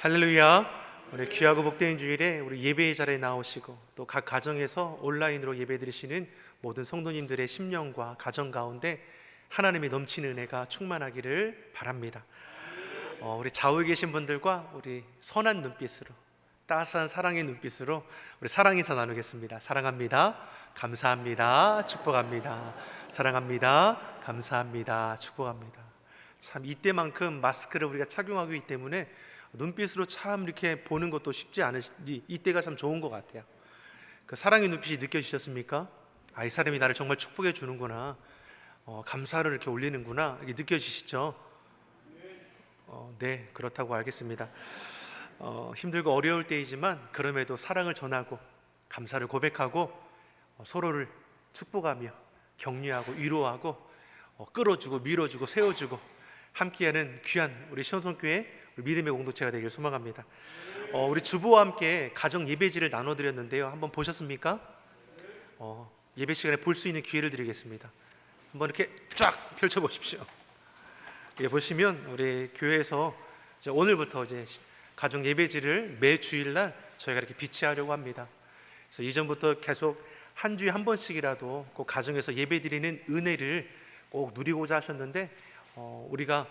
할렐루야. 우리 귀하고 복된 주일에 우리 예배의 자리에 나오시고 또 각 가정에서 온라인으로 예배 드리시는 모든 성도님들의 심령과 가정 가운데 하나님의 넘치는 은혜가 충만하기를 바랍니다. 어, 우리 좌우에 계신 분들과 우리 선한 눈빛으로 따스한 사랑의 눈빛으로 우리 사랑 인사 나누겠습니다. 사랑합니다. 감사합니다. 축복합니다. 사랑합니다. 감사합니다. 축복합니다. 참 이때만큼 마스크를 우리가 착용하고 있기 때문에 눈빛으로 참 이렇게 보는 것도 쉽지 않으시 이때가 참 좋은 것 같아요. 그 사랑의 눈빛이 느껴지셨습니까? 아, 이 사람이 나를 정말 축복해 주는구나. 어, 감사를 이렇게 올리는구나. 이게 느껴지시죠? 어, 네, 그렇다고 알겠습니다. 어, 힘들고 어려울 때이지만 그럼에도 사랑을 전하고 감사를 고백하고 어, 서로를 축복하며 격려하고 위로하고 어, 끌어주고 밀어주고 세워주고 함께하는 귀한 우리 시원성교회 믿음의 공동체가 되길 소망합니다. 어, 우리 주부와 함께 가정 예배지를 나눠드렸는데요. 한번 보셨습니까? 어, 예배 시간에 볼 수 있는 기회를 드리겠습니다. 한번 이렇게 쫙 펼쳐 보십시오. 예, 보시면 우리 교회에서 이제 오늘부터 이제 가정 예배지를 매 주일날 저희가 이렇게 비치하려고 합니다. 그래서 이전부터 계속 한 주에 한 번씩이라도 꼭 가정에서 예배 드리는 은혜를 꼭 누리고자 하셨는데 어, 우리가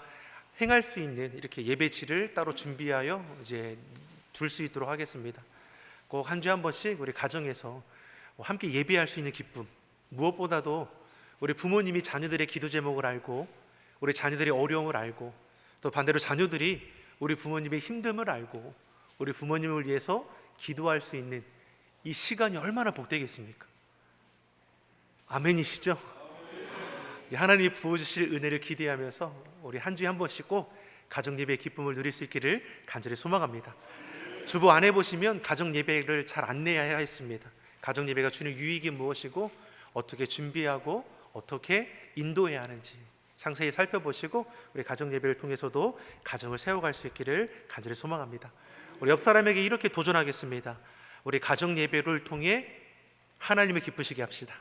행할 수 있는 이렇게 예배지를 따로 준비하여 이제 둘 수 있도록 하겠습니다. 꼭 한 주에 한 번씩 우리 가정에서 함께 예배할 수 있는 기쁨 무엇보다도 우리 부모님이 자녀들의 기도 제목을 알고 우리 자녀들의 어려움을 알고 또 반대로 자녀들이 우리 부모님의 힘듦을 알고 우리 부모님을 위해서 기도할 수 있는 이 시간이 얼마나 복되겠습니까? 아멘이시죠? 하나님이 부어주실 은혜를 기대하면서 우리 한 주에 한 번씩 꼭 가정 예배의 기쁨을 누릴 수 있기를 간절히 소망합니다. 주부 안에 보시면 가정 예배를 잘 안내해야 했습니다. 가정 예배가 주는 유익이 무엇이고 어떻게 준비하고 어떻게 인도해야 하는지 상세히 살펴보시고 우리 가정 예배를 통해서도 가정을 세워갈 수 있기를 간절히 소망합니다. 우리 옆 사람에게 이렇게 도전하겠습니다. 우리 가정 예배를 통해 하나님을 기쁘시게 합시다.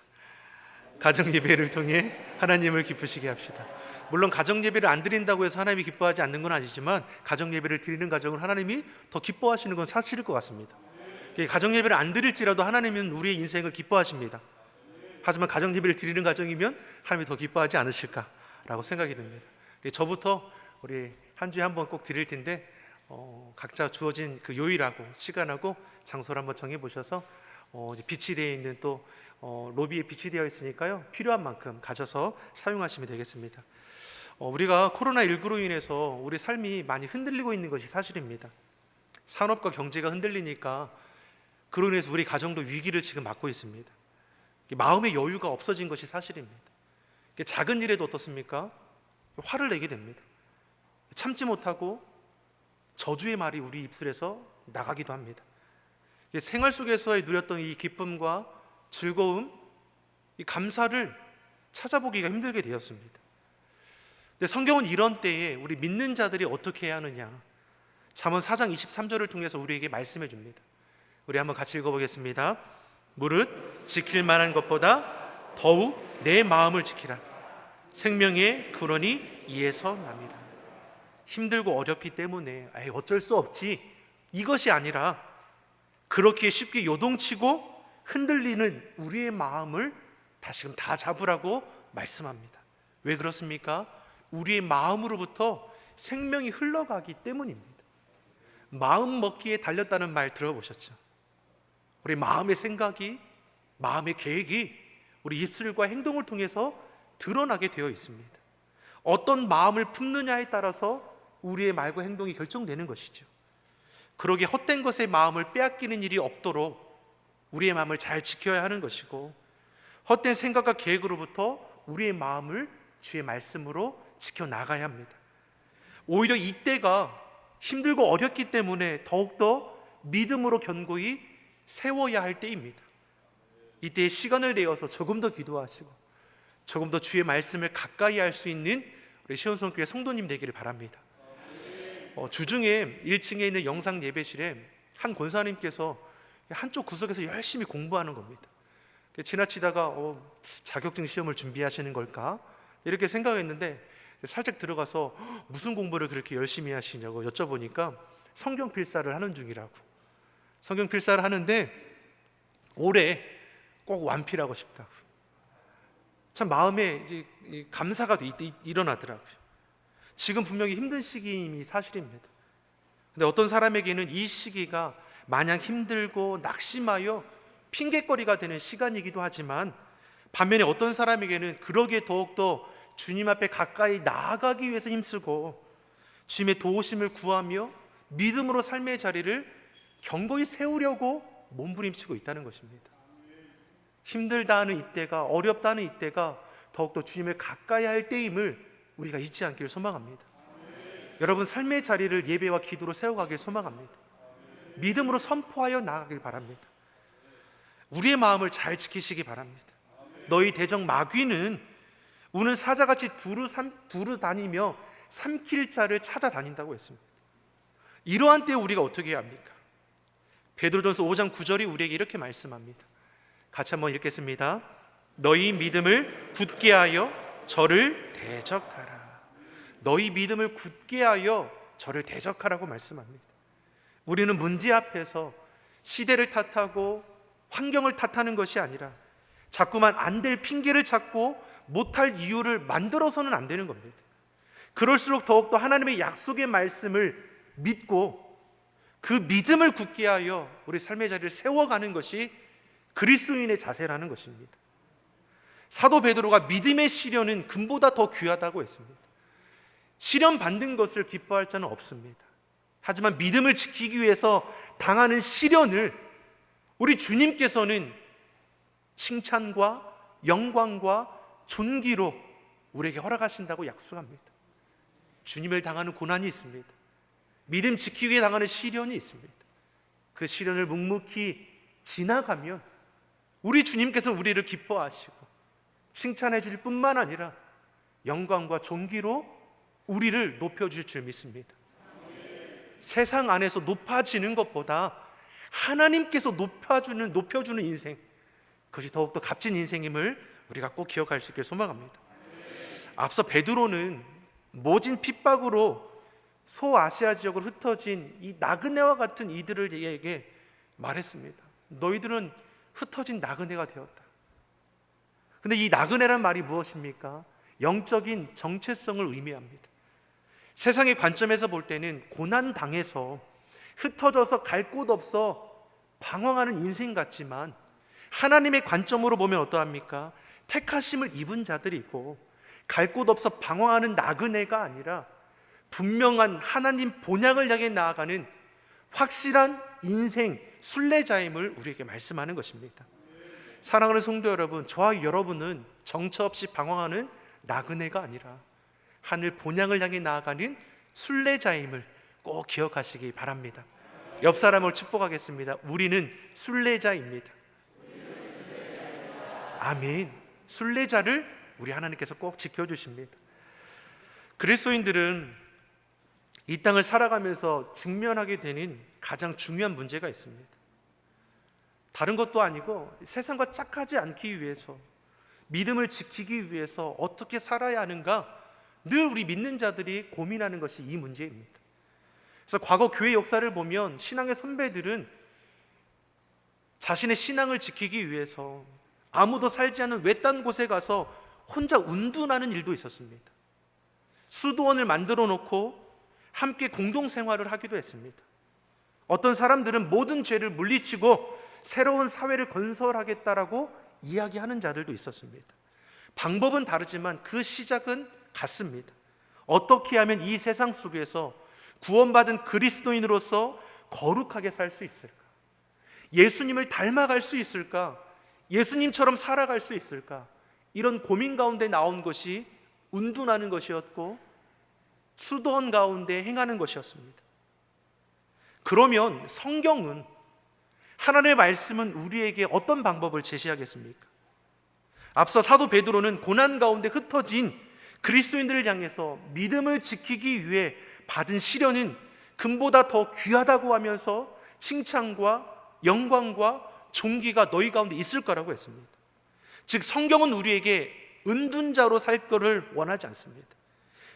가정 예배를 통해 하나님을 기쁘시게 합시다. 물론 가정 예배를 안 드린다고 해서 하나님이 기뻐하지 않는 건 아니지만 가정 예배를 드리는 가정을 하나님이 더 기뻐하시는 건 사실일 것 같습니다. 가정 예배를 안 드릴지라도 하나님은 우리의 인생을 기뻐하십니다. 하지만 가정 예배를 드리는 가정이면 하나님이 더 기뻐하지 않으실까라고 생각이 듭니다. 저부터 우리 한 주에 한 번 꼭 드릴 텐데 어, 각자 주어진 그 요일하고 시간하고 장소를 한번 정해 보셔서 어, 빛이 되어 있는 또 어, 로비에 빛이 되어 있으니까요 필요한 만큼 가져서 사용하시면 되겠습니다. 어, 우리가 코로나 19로 인해서 우리 삶이 많이 흔들리고 있는 것이 사실입니다. 산업과 경제가 흔들리니까 그로 인해서 우리 가정도 위기를 지금 맞고 있습니다. 마음의 여유가 없어진 것이 사실입니다. 작은 일에도 어떻습니까? 화를 내게 됩니다. 참지 못하고 저주의 말이 우리 입술에서 나가기도 합니다. 생활 속에서 누렸던 이 기쁨과 즐거움, 이 감사를 찾아보기가 힘들게 되었습니다. 근데 성경은 이런 때에 우리 믿는 자들이 어떻게 해야 하느냐? 잠언 4장 23절을 통해서 우리에게 말씀해 줍니다. 우리 한번 같이 읽어 보겠습니다. 무릇 지킬 만한 것보다 더욱 내 마음을 지키라. 생명의 근원이 이에서 남이라. 힘들고 어렵기 때문에 에이, 어쩔 수 없지. 이것이 아니라 그렇게 쉽게 요동치고 흔들리는 우리의 마음을 다시금 다 잡으라고 말씀합니다. 왜 그렇습니까? 우리의 마음으로부터 생명이 흘러가기 때문입니다. 마음 먹기에 달렸다는 말 들어보셨죠? 우리 마음의 생각이, 마음의 계획이 우리 입술과 행동을 통해서 드러나게 되어 있습니다. 어떤 마음을 품느냐에 따라서 우리의 말과 행동이 결정되는 것이죠. 그러기 헛된 것에 마음을 빼앗기는 일이 없도록 우리의 마음을 잘 지켜야 하는 것이고 헛된 생각과 계획으로부터 우리의 마음을 주의 말씀으로 지켜 나가야 합니다. 오히려 이때가 힘들고 어렵기 때문에 더욱더 믿음으로 견고히 세워야 할 때입니다. 이때 시간을 내어서 조금 더 기도하시고 조금 더 주의 말씀을 가까이 할 수 있는 우리 시온성교회 성도님 되기를 바랍니다. 어, 주중에 1층에 있는 영상 예배실에 한 권사님께서 한쪽 구석에서 열심히 공부하는 겁니다. 지나치다가 어, 자격증 시험을 준비하시는 걸까 이렇게 생각했는데 살짝 들어가서 무슨 공부를 그렇게 열심히 하시냐고 여쭤보니까 성경 필사를 하는 중이라고. 성경 필사를 하는데 올해 꼭 완필하고 싶다고. 참 마음에 이제 이 감사가 일어나더라고요. 지금 분명히 힘든 시기임이 사실입니다. 근데 어떤 사람에게는 이 시기가 마냥 힘들고 낙심하여 핑계거리가 되는 시간이기도 하지만 반면에 어떤 사람에게는 그러기에 더욱더 주님 앞에 가까이 나아가기 위해서 힘쓰고 주님의 도우심을 구하며 믿음으로 삶의 자리를 견고히 세우려고 몸부림치고 있다는 것입니다. 힘들다 하는 이때가 어렵다 하는 이때가 더욱더 주님을 가까이 할 때임을 우리가 잊지 않기를 소망합니다. 여러분 삶의 자리를 예배와 기도로 세워가길 소망합니다. 믿음으로 선포하여 나아가길 바랍니다. 우리의 마음을 잘 지키시기 바랍니다. 너희 대적 마귀는 우는 사자같이 두루 삼, 두루 다니며 삼킬 자를 찾아다닌다고 했습니다. 이러한 때 우리가 어떻게 해야 합니까? 베드로전서 5장 9절이 우리에게 이렇게 말씀합니다. 같이 한번 읽겠습니다. 너희 믿음을 굳게 하여 저를 대적하라. 너희 믿음을 굳게 하여 저를 대적하라고 말씀합니다. 우리는 문제 앞에서 시대를 탓하고 환경을 탓하는 것이 아니라 자꾸만 안 될 핑계를 찾고 못할 이유를 만들어서는 안 되는 겁니다. 그럴수록 더욱더 하나님의 약속의 말씀을 믿고 그 믿음을 굳게 하여 우리 삶의 자리를 세워가는 것이 그리스도인의 자세라는 것입니다. 사도 베드로가 믿음의 시련은 금보다 더 귀하다고 했습니다. 시련 받는 것을 기뻐할 자는 없습니다. 하지만 믿음을 지키기 위해서 당하는 시련을 우리 주님께서는 칭찬과 영광과 존귀로 우리에게 허락하신다고 약속합니다. 주님을 당하는 고난이 있습니다. 믿음 지키기 위해 당하는 시련이 있습니다. 그 시련을 묵묵히 지나가면 우리 주님께서 우리를 기뻐하시고 칭찬해 주실 뿐만 아니라 영광과 존귀로 우리를 높여 주실 줄 믿습니다. 세상 안에서 높아지는 것보다 하나님께서 높여주는 높여주는 인생 그것이 더욱더 값진 인생임을 우리가 꼭 기억할 수 있길 소망합니다. 앞서 베드로는 모진 핍박으로 소아시아 지역으로 흩어진 이 나그네와 같은 이들에게 말했습니다. 너희들은 흩어진 나그네가 되었다. 근데 이 나그네란 말이 무엇입니까? 영적인 정체성을 의미합니다. 세상의 관점에서 볼 때는 고난 당해서 흩어져서 갈 곳 없어 방황하는 인생 같지만 하나님의 관점으로 보면 어떠합니까? 택하심을 입은 자들이고 갈 곳 없어 방황하는 나그네가 아니라 분명한 하나님 본향을 향해 나아가는 확실한 인생 순례자임을 우리에게 말씀하는 것입니다. 사랑하는 성도 여러분, 저와 여러분은 정처 없이 방황하는 나그네가 아니라 하늘 본향을 향해 나아가는 순례자임을 꼭 기억하시기 바랍니다. 옆 사람을 축복하겠습니다. 우리는 순례자입니다. 아멘. 순례자를 우리 하나님께서 꼭 지켜주십니다. 그리스도인들은 이 땅을 살아가면서 직면하게 되는 가장 중요한 문제가 있습니다. 다른 것도 아니고 세상과 짝하지 않기 위해서 믿음을 지키기 위해서 어떻게 살아야 하는가 늘 우리 믿는 자들이 고민하는 것이 이 문제입니다. 그래서 과거 교회 역사를 보면 신앙의 선배들은 자신의 신앙을 지키기 위해서 아무도 살지 않은 외딴 곳에 가서 혼자 운둔하는 일도 있었습니다. 수도원을 만들어 놓고 함께 공동 생활을 하기도 했습니다. 어떤 사람들은 모든 죄를 물리치고 새로운 사회를 건설하겠다라고 이야기하는 자들도 있었습니다. 방법은 다르지만 그 시작은 같습니다. 어떻게 하면 이 세상 속에서 구원받은 그리스도인으로서 거룩하게 살 수 있을까? 예수님을 닮아갈 수 있을까? 예수님처럼 살아갈 수 있을까? 이런 고민 가운데 나온 것이 운둔하는 것이었고 수도원 가운데 행하는 것이었습니다. 그러면 성경은 하나님의 말씀은 우리에게 어떤 방법을 제시하겠습니까? 앞서 사도 베드로는 고난 가운데 흩어진 그리스도인들을 향해서 믿음을 지키기 위해 받은 시련은 금보다 더 귀하다고 하면서 칭찬과 영광과 존귀가 너희 가운데 있을 거라고 했습니다. 즉 성경은 우리에게 은둔자로 살 것을 원하지 않습니다.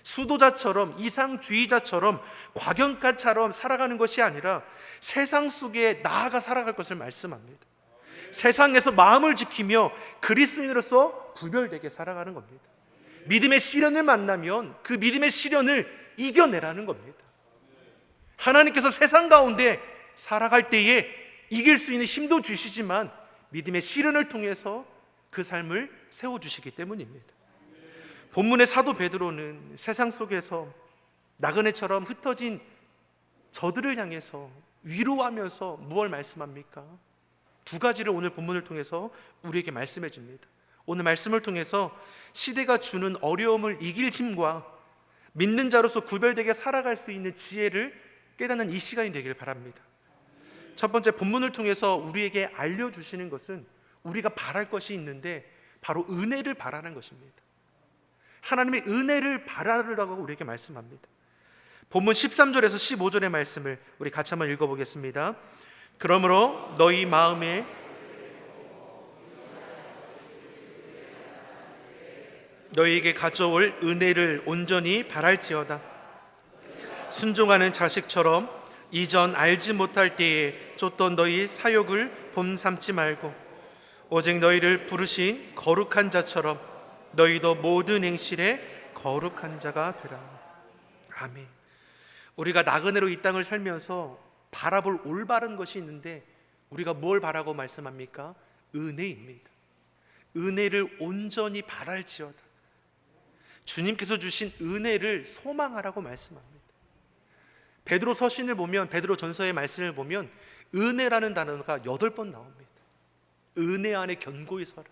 수도자처럼 이상주의자처럼 과경가처럼 살아가는 것이 아니라 세상 속에 나아가 살아갈 것을 말씀합니다. 세상에서 마음을 지키며 그리스도인으로서 구별되게 살아가는 겁니다. 믿음의 시련을 만나면 그 믿음의 시련을 이겨내라는 겁니다. 하나님께서 세상 가운데 살아갈 때에 이길 수 있는 힘도 주시지만 믿음의 시련을 통해서 그 삶을 세워 주시기 때문입니다. 본문의 사도 베드로는 세상 속에서 나그네처럼 흩어진 저들을 향해서 위로하면서 무엇을 말씀합니까? 두 가지를 오늘 본문을 통해서 우리에게 말씀해 줍니다. 오늘 말씀을 통해서 시대가 주는 어려움을 이길 힘과 믿는 자로서 구별되게 살아갈 수 있는 지혜를 깨닫는 이 시간이 되길 바랍니다. 첫 번째 본문을 통해서 우리에게 알려주시는 것은 우리가 바랄 것이 있는데 바로 은혜를 바라는 것입니다. 하나님의 은혜를 바라라고 우리에게 말씀합니다. 본문 13절에서 15절의 말씀을 우리 같이 한번 읽어보겠습니다. 그러므로 너희 마음에 너희에게 가져올 은혜를 온전히 바랄지어다. 순종하는 자식처럼 이전 알지 못할 때에 쫓던 너희 사욕을 봄삼지 말고 오직 너희를 부르신 거룩한 자처럼 너희도 모든 행실에 거룩한 자가 되라. 아멘. 우리가 나그네로 이 땅을 살면서 바라볼 올바른 것이 있는데 우리가 뭘 바라고 말씀합니까? 은혜입니다. 은혜를 온전히 바랄지어다. 주님께서 주신 은혜를 소망하라고 말씀합니다. 베드로 서신을 보면 베드로 전서의 말씀을 보면 은혜라는 단어가 여덟 번 나옵니다. 은혜 안에 견고히 서라.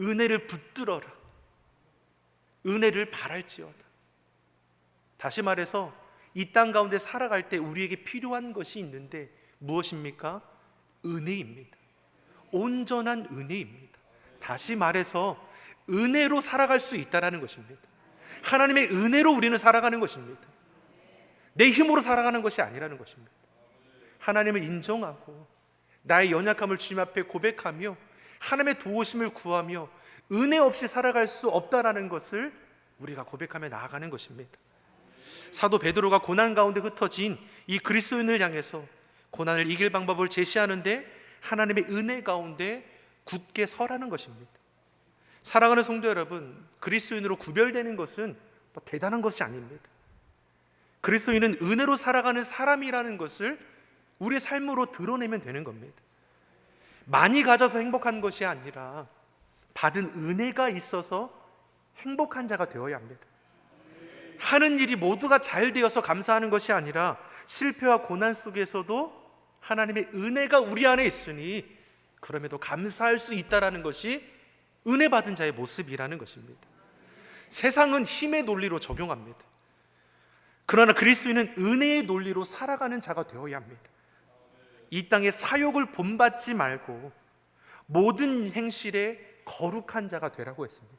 은혜를 붙들어라. 은혜를 바랄지어다. 다시 말해서 이 땅 가운데 살아갈 때 우리에게 필요한 것이 있는데 무엇입니까? 은혜입니다. 온전한 은혜입니다. 다시 말해서 은혜로 살아갈 수 있다라는 것입니다. 하나님의 은혜로 우리는 살아가는 것입니다. 내 힘으로 살아가는 것이 아니라는 것입니다. 하나님을 인정하고 나의 연약함을 주님 앞에 고백하며 하나님의 도우심을 구하며 은혜 없이 살아갈 수 없다라는 것을 우리가 고백하며 나아가는 것입니다. 사도 베드로가 고난 가운데 흩어진 이 그리스도인을 향해서 고난을 이길 방법을 제시하는데 하나님의 은혜 가운데 굳게 서라는 것입니다. 사랑하는 성도 여러분, 그리스도인으로 구별되는 것은 뭐 대단한 것이 아닙니다. 그리스도인은 은혜로 살아가는 사람이라는 것을 우리의 삶으로 드러내면 되는 겁니다. 많이 가져서 행복한 것이 아니라 받은 은혜가 있어서 행복한 자가 되어야 합니다. 하는 일이 모두가 잘 되어서 감사하는 것이 아니라 실패와 고난 속에서도 하나님의 은혜가 우리 안에 있으니 그럼에도 감사할 수 있다라는 것이 은혜 받은 자의 모습이라는 것입니다. 세상은 힘의 논리로 적용합니다. 그러나 그리스도인은 은혜의 논리로 살아가는 자가 되어야 합니다. 이 땅의 사욕을 본받지 말고 모든 행실에 거룩한 자가 되라고 했습니다.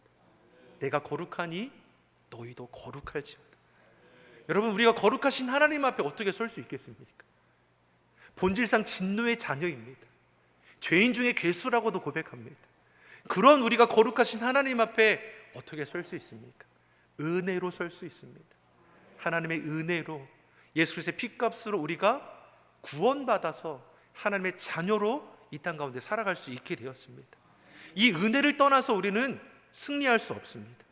내가 거룩하니 너희도 거룩할지어다. 여러분 우리가 거룩하신 하나님 앞에 어떻게 설 수 있겠습니까? 본질상 진노의 자녀입니다. 죄인 중에 괴수라고도 고백합니다. 그런 우리가 거룩하신 하나님 앞에 어떻게 설 수 있습니까? 은혜로 설 수 있습니다. 하나님의 은혜로 예수 그리스도의 피값으로 우리가 구원받아서 하나님의 자녀로 이 땅 가운데 살아갈 수 있게 되었습니다. 이 은혜를 떠나서 우리는 승리할 수 없습니다.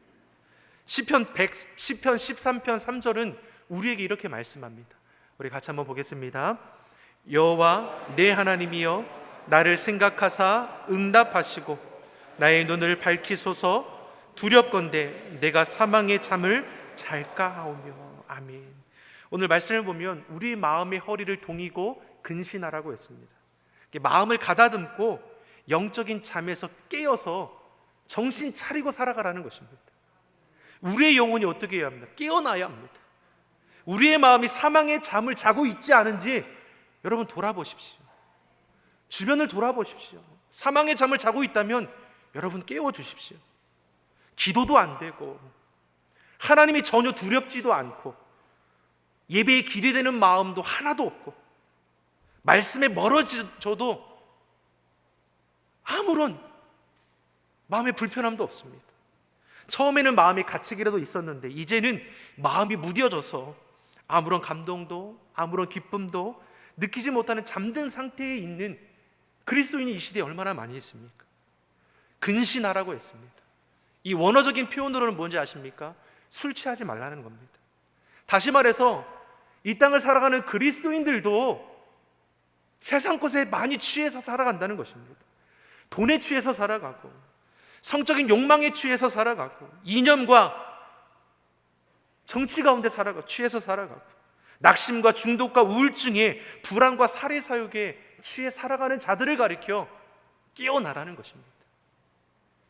시편 100 시편 13편 3절은 우리에게 이렇게 말씀합니다. 우리 같이 한번 보겠습니다. 여호와 내 하나님이여 나를 생각하사 응답하시고 나의 눈을 밝히소서 두렵건대 내가 사망의 잠을 잘까 하오며 아멘. 오늘 말씀을 보면 우리 마음의 허리를 동이고 근신하라고 했습니다. 마음을 가다듬고 영적인 잠에서 깨어서 정신 차리고 살아가라는 것입니다. 우리의 영혼이 어떻게 해야 합니까? 깨어나야 합니다. 우리의 마음이 사망의 잠을 자고 있지 않은지 여러분 돌아보십시오. 주변을 돌아보십시오. 사망의 잠을 자고 있다면 여러분 깨워 주십시오. 기도도 안 되고 하나님이 전혀 두렵지도 않고 예배에 기대되는 마음도 하나도 없고 말씀에 멀어져도 아무런 마음의 불편함도 없습니다. 처음에는 마음이 갇히기라도 있었는데 이제는 마음이 무뎌져서 아무런 감동도 아무런 기쁨도 느끼지 못하는 잠든 상태에 있는 그리스도인이 이 시대에 얼마나 많이 있습니까? 근신하라고 했습니다. 이 원어적인 표현으로는 뭔지 아십니까? 술 취하지 말라는 겁니다. 다시 말해서 이 땅을 살아가는 그리스도인들도 세상 것에 많이 취해서 살아간다는 것입니다. 돈에 취해서 살아가고 성적인 욕망에 취해서 살아가고 이념과 정치 가운데 살아가 취해서 살아가고 낙심과 중독과 우울증에 불안과 살해 사욕에 취해 살아가는 자들을 가리켜 깨어나라는 것입니다.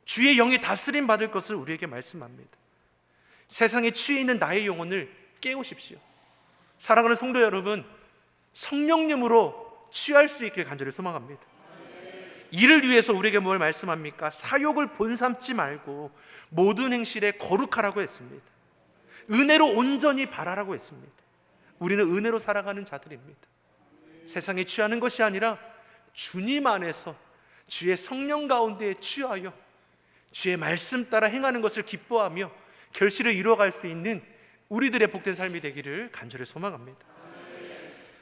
주의 영이 다스림 받을 것을 우리에게 말씀합니다. 세상에 취해 있는 나의 영혼을 깨우십시오. 사랑하는 성도 여러분, 성령님으로 취할 수 있길 간절히 소망합니다. 이를 위해서 우리에게 뭘 말씀합니까? 사욕을 본삼지 말고 모든 행실에 거룩하라고 했습니다. 은혜로 온전히 바라라고 했습니다. 우리는 은혜로 살아가는 자들입니다. 세상에 취하는 것이 아니라 주님 안에서 주의 성령 가운데 취하여 주의 말씀 따라 행하는 것을 기뻐하며 결실을 이루어갈 수 있는 우리들의 복된 삶이 되기를 간절히 소망합니다.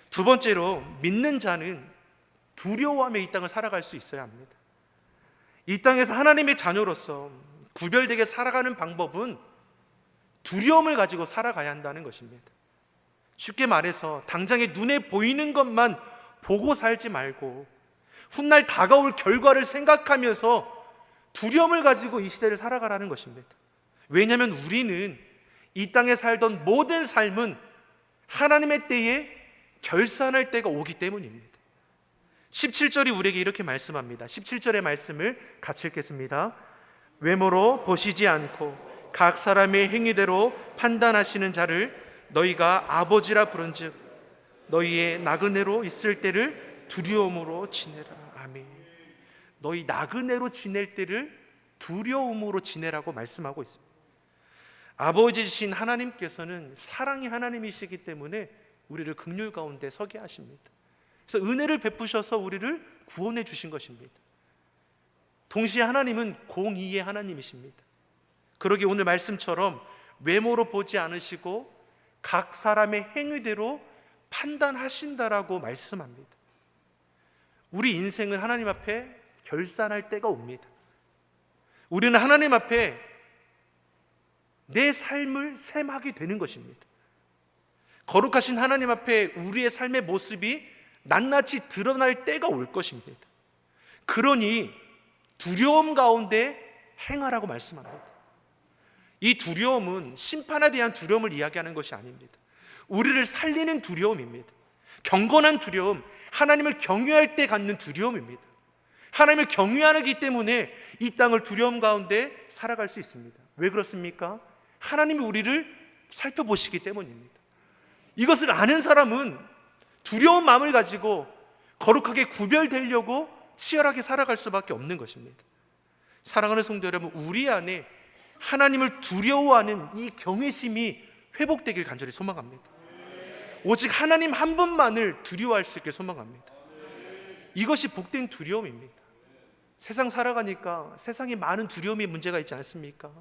두 번째로 믿는 자는 두려워하며 이 땅을 살아갈 수 있어야 합니다. 이 땅에서 하나님의 자녀로서 구별되게 살아가는 방법은 두려움을 가지고 살아가야 한다는 것입니다. 쉽게 말해서 당장에 눈에 보이는 것만 보고 살지 말고 훗날 다가올 결과를 생각하면서 두려움을 가지고 이 시대를 살아가라는 것입니다. 왜냐하면 우리는 이 땅에 살던 모든 삶은 하나님의 때에 결산할 때가 오기 때문입니다. 17절이 우리에게 이렇게 말씀합니다. 17절의 말씀을 같이 읽겠습니다. 외모로 보시지 않고 각 사람의 행위대로 판단하시는 자를 너희가 아버지라 부른즉 너희의 나그네로 있을 때를 두려움으로 지내라. 아멘. 너희 나그네로 지낼 때를 두려움으로 지내라고 말씀하고 있습니다. 아버지신 하나님께서는 사랑의 하나님이시기 때문에 우리를 극률 가운데 서게 하십니다. 그래서 은혜를 베푸셔서 우리를 구원해 주신 것입니다. 동시에 하나님은 공의의 하나님이십니다. 그러기 오늘 말씀처럼 외모로 보지 않으시고 각 사람의 행위대로 판단하신다라고 말씀합니다. 우리 인생은 하나님 앞에 결산할 때가 옵니다. 우리는 하나님 앞에 내 삶을 셈하게 되는 것입니다. 거룩하신 하나님 앞에 우리의 삶의 모습이 낱낱이 드러날 때가 올 것입니다. 그러니 두려움 가운데 행하라고 말씀합니다. 이 두려움은 심판에 대한 두려움을 이야기하는 것이 아닙니다. 우리를 살리는 두려움입니다. 경건한 두려움, 하나님을 경외할 때 갖는 두려움입니다. 하나님을 경외하기 때문에 이 땅을 두려움 가운데 살아갈 수 있습니다. 왜 그렇습니까? 하나님이 우리를 살펴보시기 때문입니다. 이것을 아는 사람은 두려운 마음을 가지고 거룩하게 구별되려고 치열하게 살아갈 수밖에 없는 것입니다. 사랑하는 성도 여러분, 우리 안에 하나님을 두려워하는 이 경외심이 회복되길 간절히 소망합니다. 오직 하나님 한 분만을 두려워할 수 있게 소망합니다. 이것이 복된 두려움입니다. 세상 살아가니까 세상에 많은 두려움의 문제가 있지 않습니까?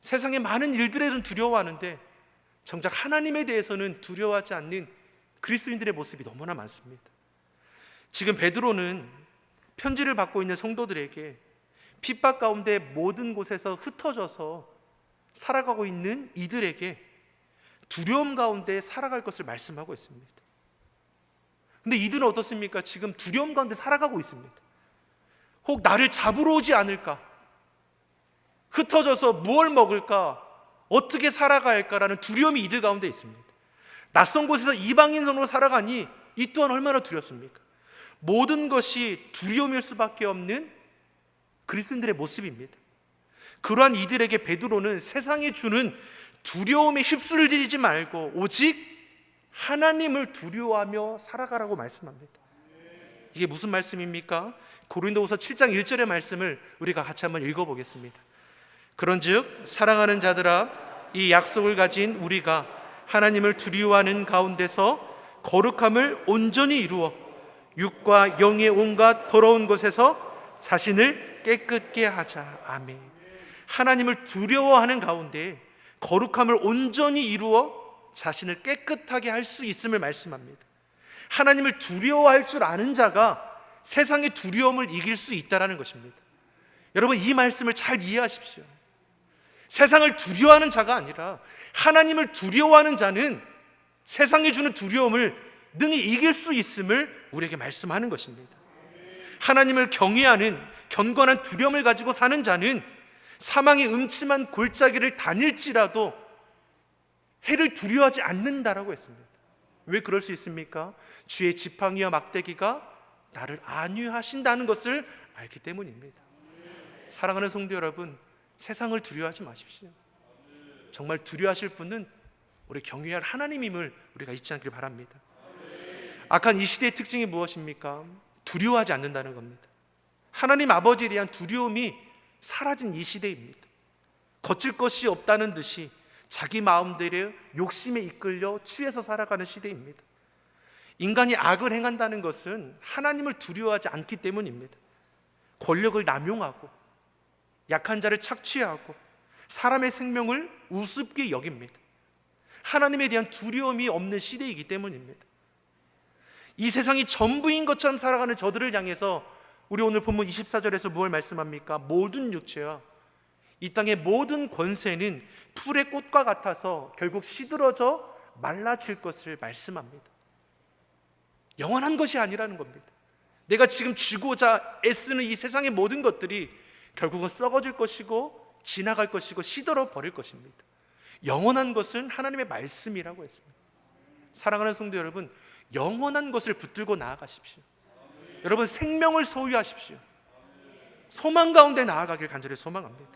세상에 많은 일들에는 두려워하는데 정작 하나님에 대해서는 두려워하지 않는 그리스도인들의 모습이 너무나 많습니다. 지금 베드로는 편지를 받고 있는 성도들에게 핍박 가운데 모든 곳에서 흩어져서 살아가고 있는 이들에게 두려움 가운데 살아갈 것을 말씀하고 있습니다. 근데 이들은 어떻습니까? 지금 두려움 가운데 살아가고 있습니다. 혹 나를 잡으러 오지 않을까? 흩어져서 무얼 먹을까? 어떻게 살아가야 할까라는 두려움이 이들 가운데 있습니다. 낯선 곳에서 이방인으로 살아가니 이 또한 얼마나 두렵습니까? 모든 것이 두려움일 수밖에 없는 그리스도인들의 모습입니다. 그러한 이들에게 베드로는 세상이 주는 두려움에 휩쓸 지지 말고 오직 하나님을 두려워하며 살아가라고 말씀합니다. 이게 무슨 말씀입니까? 고린도후서 7장 1절의 말씀을 우리가 같이 한번 읽어 보겠습니다. 그런즉 사랑하는 자들아 이 약속을 가진 우리가 하나님을 두려워하는 가운데서 거룩함을 온전히 이루어 육과 영의 온갖 더러운 것에서 자신을 깨끗게 하자. 아멘. 하나님을 두려워하는 가운데 거룩함을 온전히 이루어 자신을 깨끗하게 할 수 있음을 말씀합니다. 하나님을 두려워할 줄 아는 자가 세상의 두려움을 이길 수 있다라는 것입니다. 여러분 이 말씀을 잘 이해하십시오. 세상을 두려워하는 자가 아니라 하나님을 두려워하는 자는 세상이 주는 두려움을 능히 이길 수 있음을 우리에게 말씀하는 것입니다. 하나님을 경외하는 견고한 두려움을 가지고 사는 자는 사망의 음침한 골짜기를 다닐지라도 해를 두려워하지 않는다라고 했습니다. 왜 그럴 수 있습니까? 주의 지팡이와 막대기가 나를 안위하신다는 것을 알기 때문입니다. 사랑하는 성도 여러분, 세상을 두려워하지 마십시오. 정말 두려워하실 분은 우리 경외할 하나님임을 우리가 잊지 않길 바랍니다. 악한 이 시대의 특징이 무엇입니까? 두려워하지 않는다는 겁니다. 하나님 아버지에 대한 두려움이 사라진 이 시대입니다. 거칠 것이 없다는 듯이 자기 마음대로 욕심에 이끌려 취해서 살아가는 시대입니다. 인간이 악을 행한다는 것은 하나님을 두려워하지 않기 때문입니다. 권력을 남용하고 약한 자를 착취하고 사람의 생명을 우습게 여깁니다. 하나님에 대한 두려움이 없는 시대이기 때문입니다. 이 세상이 전부인 것처럼 살아가는 저들을 향해서 우리 오늘 본문 24절에서 무엇을 말씀합니까? 모든 육체와 이 땅의 모든 권세는 풀의 꽃과 같아서 결국 시들어져 말라질 것을 말씀합니다. 영원한 것이 아니라는 겁니다. 내가 지금 쥐고자 애쓰는 이 세상의 모든 것들이 결국은 썩어질 것이고 지나갈 것이고 시들어 버릴 것입니다. 영원한 것은 하나님의 말씀이라고 했습니다. 사랑하는 성도 여러분, 영원한 것을 붙들고 나아가십시오. 여러분 생명을 소유하십시오. 소망 가운데 나아가길 간절히 소망합니다.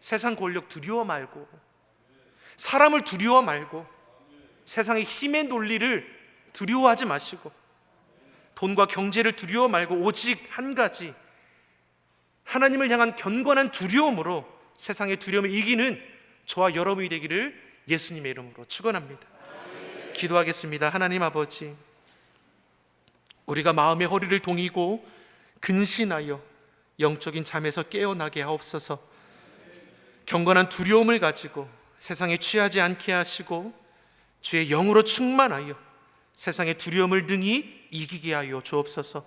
세상 권력 두려워 말고 사람을 두려워 말고 세상의 힘의 논리를 두려워하지 마시고 돈과 경제를 두려워 말고 오직 한 가지 하나님을 향한 견고한 두려움으로 세상의 두려움을 이기는 저와 여러분이 되기를 예수님의 이름으로 축원합니다. 기도하겠습니다. 하나님 아버지 우리가 마음의 허리를 동이고 근신하여 영적인 잠에서 깨어나게 하옵소서. 경건한 두려움을 가지고 세상에 취하지 않게 하시고 주의 영으로 충만하여 세상의 두려움을 등이 이기게 하여 주옵소서.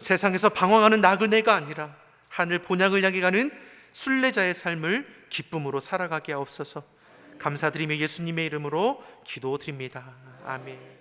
세상에서 방황하는 나그네가 아니라 하늘 본향을 향해 가는 순례자의 삶을 기쁨으로 살아가게 하옵소서. 감사드리며 예수님의 이름으로 기도드립니다. 아멘.